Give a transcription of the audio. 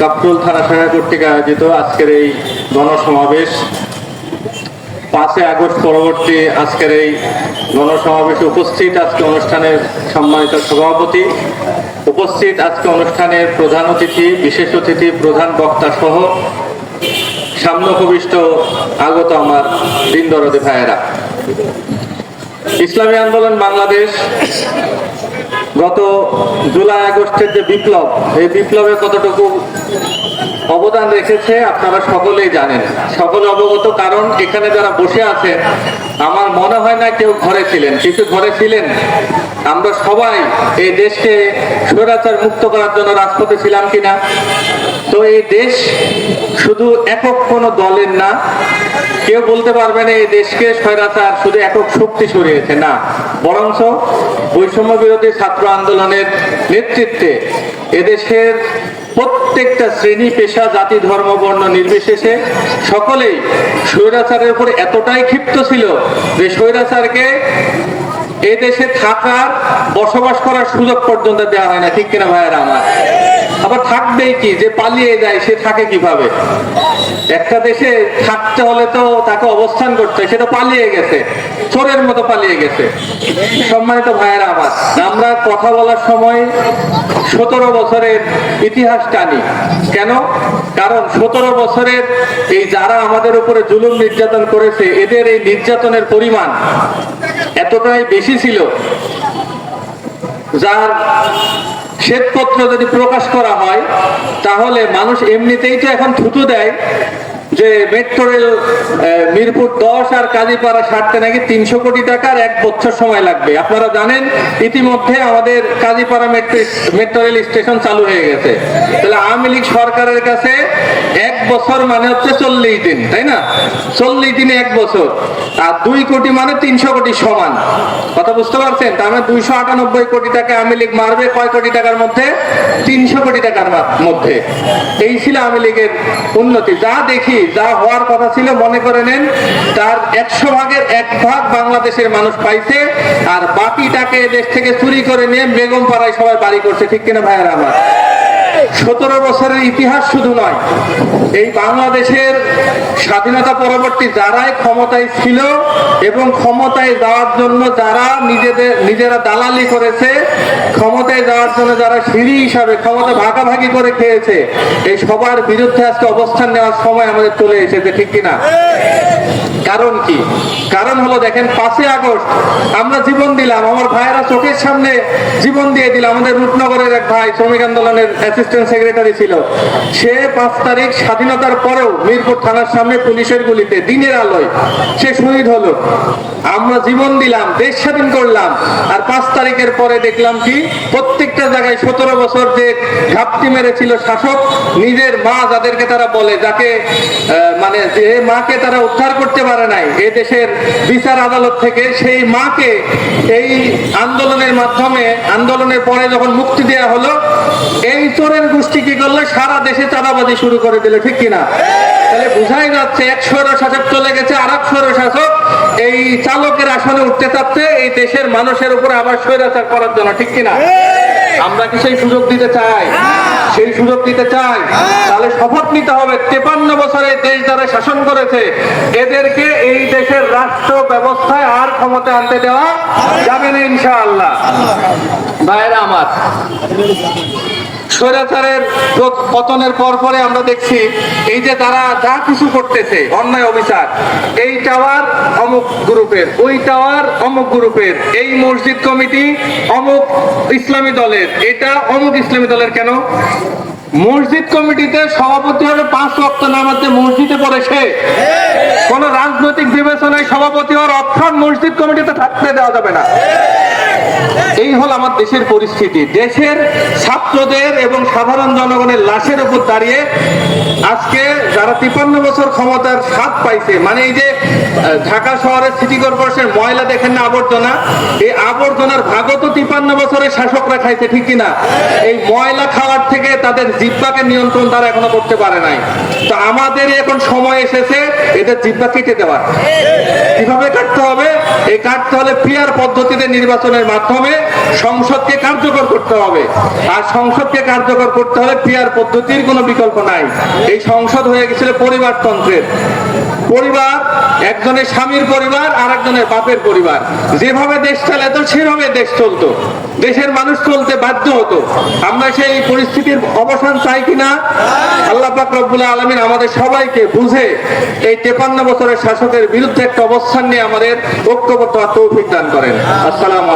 কাপরুল থানা শাখা কর্তৃক আয়োজিত আজকের এই গণসমাবেশ। পাঁচই আগস্ট পরবর্তী আজকের এই গণসমাবেশে উপস্থিত আজকে অনুষ্ঠানের সম্মানিত সভাপতি, উপস্থিত আজকে অনুষ্ঠানের প্রধান অতিথি, বিশেষ অতিথি, প্রধান বক্তা সহ সামনকবিষ্ট আগত আমার দিন দরদে ভাইয়েরা। ইসলামী আন্দোলন বাংলাদেশ গত জুলাই আগস্টের যে বিপ্লব, এই বিপ্লবে কতটুকু অবদান রেখেছে আপনারা সকলেই জানেন। সকলে অবগত, কারণ এখানে যারা বসে আছে আমার মনে হয় না কেউ ঘরে ছিলেন। কিছু ঘরে ছিলেন। আমরা সবাই এই দেশকে স্বৈরাচার মুক্ত করার জন্য রাজপথে ছিলাম কিনা? তো এই দেশ শুধু একক কোনো দলের না কেউ বলতে পারবে না, এই দেশকে স্বৈরাচার শুধু একক শক্তি সরিয়েছে, না। বরঞ্চ বৈষম্য বিরোধী ছাত্র আন্দোলনের নেতৃত্বে এদেশের প্রত্যেকটা শ্রেণি, পেশা, জাতি, ধর্ম, বর্ণ নির্বিশেষে সকলেই স্বৈরাচারের উপরে এতটাই ক্ষিপ্ত ছিল যে স্বৈরাচারকে এদেশে দেশে থাকার, বসবাস করার সুযোগ পর্যন্ত দেওয়া হয় না। ঠিক কিনা ভাইয়েরা আমার? আবার থাকবেই কি? যে পালিয়ে যায়, সে থাকে কীভাবে? একটা দেশে থাকতে হলে তো তাকে অবস্থান করতে হয় সেটা পালিয়ে গেছে, চোরের মতো পালিয়ে গেছে। সম্মানিত ভাইয়েরা আমার, আমরা কথা বলার সময় সতেরো বছরের ইতিহাস টানি। কেন? কারণ সতেরো বছরের এই যারা আমাদের উপরে জুলুম নির্যাতন করেছে, এদের এই নির্যাতনের পরিমাণ এতটাই বেশি ছিল, যার শ্বেতপত্র যদি প্রকাশ করা হয় তাহলে মানুষ এমনিতেই তো এখন থুতু দেয়। যে মেট্রো রেল মিরপুর দশ আর কাজীপাড়া সারতে নাকি তিনশো কোটি টাকার এক বছর সময় লাগবে। আপনারা জানেন, ইতিমধ্যে আমাদের Kazipara metro metro rail station চালু হয়ে গেছে। তাহলে আওয়ামী লীগ সরকারের কাছে এক বছর মানে হচ্ছে চল্লিশ দিন, তাই না? চল্লিশ দিনে এক বছর। আর দুই কোটি মানে তিনশো কোটি সমান। কথা বুঝতে পারছেন? তার মানে দুইশো আটানব্বই কোটি টাকা আওয়ামী লীগ মারবে, কয় কোটি টাকার মধ্যে? তিনশো কোটি টাকার মধ্যে। এই ছিল আওয়ামী লীগের উন্নতি। যা দেখি যা হওয়ার কথা ছিল, মনে করে নেন, তার একশো ভাগের এক ভাগ বাংলাদেশের মানুষ পাইছে, আর বাকিটাকে দেশ থেকে চুরি করে নিয়ে বেগম পাড়ায় সবাই বাড়ি করছে। ঠিক কিনা ভাইয়ারা আমার? সতেরো বছরের ইতিহাস শুধু নয়, এই বাংলাদেশের স্বাধীনতা পরবর্তী যারাই ক্ষমতায় ছিল এবং ক্ষমতায় যাওয়ার জন্য যারা নিজেদের, নিজেরা দালালি করেছে, ক্ষমতায় যাওয়ার জন্য যারা সিঁড়ি হিসাবে ক্ষমতা ভাগাভাগি করে খেয়েছে, এই সবার বিরুদ্ধে আজকে অবস্থান নেওয়ার সময় আমাদের চলে এসেছে, ঠিক কিনা? কারণ কি? কারণ হলো দেখেন, পাঁচই আগস্ট আমরা জীবন দিলাম, আমার ভাইয়েরা চোখের সামনে জীবন দিয়ে দিলাম আমাদের রূপনগরের এক ভাই শ্রমিক আন্দোলনের অ্যাসিস্ট্যান্ট সেক্রেটারি ছিল। সে পাঁচ তারিখ স্বাধীনতার পরেও মিরপুর থানার সামনে পুলিশের গুলিতে দিনের আলোয় সে শহীদ হলো। আমরা জীবন দিলাম, দেশ স্বাধীন করলাম, আর পাঁচ তারিখের পরে দেখলাম কি, প্রত্যেকটা জায়গায় সতেরো বছর যে ঘাপটি মেরেছিল শাসক, নিজের মা যাদেরকে তারা বলে, যাকে মানে যে মাকে তারা উদ্ধার করতে পারে নাই, এ দেশের বিচার আদালত থেকে সেই মাকে এই আন্দোলনের মাধ্যমে, আন্দোলনের পরে যখন মুক্তি দেওয়া হলো, এই চোরের গোষ্ঠী কি করল? সারা দেশে চাঁদাবাজি শুরু করে দিল, ঠিক কিনা? তাহলে বোঝাই যাচ্ছে এক স্বৈর শাসক চলে গেছে, আর এক শাসক এই চালকের আসনে উঠতে চাচ্ছে এই দেশের মানুষের উপরে আবার স্বৈরাচার করার জন্য, ঠিক কিনা? আমরা কি সেই সুযোগ দিতে চাই? সেই সুযোগ দিতে চাই তাহলে শপথ নিতে হবে। তেপান্ন বছরে দেশ যারা শাসন করেছে এদেরকে এই দেশের রাষ্ট্র ব্যবস্থায় আর ক্ষমতা আনতে দেওয়া যাবে না ইনশাআল্লাহ। ভাইরা আমার স্বৈরাচারের পতনের পর পরে আমরা দেখছি এই যে তারা যা কিছু করতেছে, অন্যায় অবিচার, এই টাওয়ার অমুক গ্রুপের, ওই টাওয়ার অমুক গ্রুপের, এই মসজিদ কমিটি অমুক ইসলামী দলের, এটা অমুক ইসলামী দলের কেন? মসজিদ কমিটিতে সভাপতি হবে পাঁচ রক্ত নামাতে মসজিদে পড়ে সে। কোন রাজনৈতিক বিবেচনায় সভাপতি হওয়ার অপশন মসজিদ কমিটিতে থাকতে দেওয়া যাবে না। এই হল আমার দেশের পরিস্থিতি। দেশের ছাত্রদের এবং সাধারণ জনগণের লাশের উপর দাঁড়িয়ে আজকে যারা তিপ্পান্ন বছর ক্ষমতার স্বাদ পাইছে মানে এই যে ঢাকা শহরের সিটি কর্পোরেশন ময়লা দেখেন না আবর্জনা, এই আবর্জনার ভাগও তো তিপ্পান্ন বছরের শাসকরা খাইছে, ঠিক কিনা এই ময়লা খাওয়ার থেকে তাদের জিব্বাকে নিয়ন্ত্রণ তারা এখনও করতে পারে নাই। তো আমাদের এখন সময় এসেছে এদের জিব্বা কেটে দেওয়ার। কীভাবে কাটতে হবে? এই কাটতে হলে পিয়ার পদ্ধতিতে নির্বাচনের মাধ্যমে সংসদকে কার্যকর করতে হবে। আর সংসদকে কার্যকর করতে হলে পিয়ার পদ্ধতির কোনো বিকল্প নাই। এই সংসদ হয়ে গেছিল পরিবারতন্ত্রের। পরিবার, একজনের স্বামীর পরিবার আর একজনের বাপের পরিবার। যেভাবে দেশ চালাতো, সেভাবে দেশ চলতো। দেশের মানুষ চলতে বাধ্য হতো। আমরা সেই পরিস্থিতির অবসান চাই কিনা? আল্লাহ রব্বুল আলমিন আমাদের সবাইকে বুঝে এই তেপান্ন বছরের শাসকের বিরুদ্ধে একটা অবস্থান নিয়ে আমাদের ঐক্যবদ্ধ তৌফিক দান করেন। আসসালাম